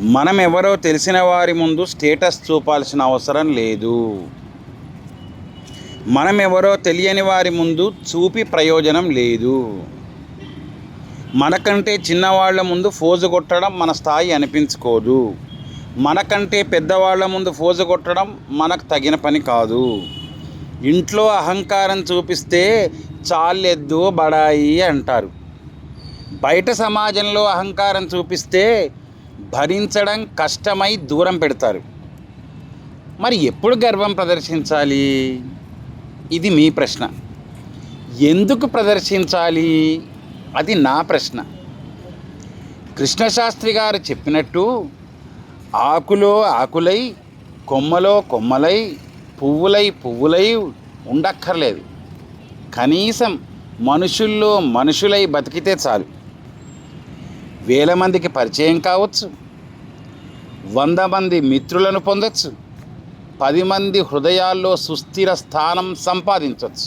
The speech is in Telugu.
మనం ఎవరో తెలిసిన వారి ముందు స్టేటస్ చూపాల్సిన అవసరం లేదు. మనం ఎవరో తెలియని వారి ముందు చూపి ప్రయోజనం లేదు. మనకంటే చిన్నవాళ్ళ ముందు ఫోజు కొట్టడం మన స్థాయి అనిపించుకోదు. మనకంటే పెద్దవాళ్ళ ముందు ఫోజు కొట్టడం మనకు తగిన పని కాదు. ఇంట్లో అహంకారం చూపిస్తే చాలెద్దు బడాయి అంటారు. బయట సమాజంలో అహంకారం చూపిస్తే భరించడం కష్టమై దూరం పెడతారు. మరి ఎప్పుడు గర్వం ప్రదర్శించాలి? ఇది మీ ప్రశ్న. ఎందుకు ప్రదర్శించాలి? అది నా ప్రశ్న. కృష్ణశాస్త్రి గారు చెప్పినట్టు ఆకులో ఆకులై కొమ్మలో కొమ్మలై పువ్వులై పువ్వులై ఉండక్కర్లేదు. కనీసం మనుషుల్లో మనుషులై బతికితే చాలు. వేల మందికి పరిచయం కావచ్చు వంద మంది మిత్రులను పొందొచ్చు పది మంది హృదయాల్లో సుస్థిర స్థానం సంపాదించవచ్చు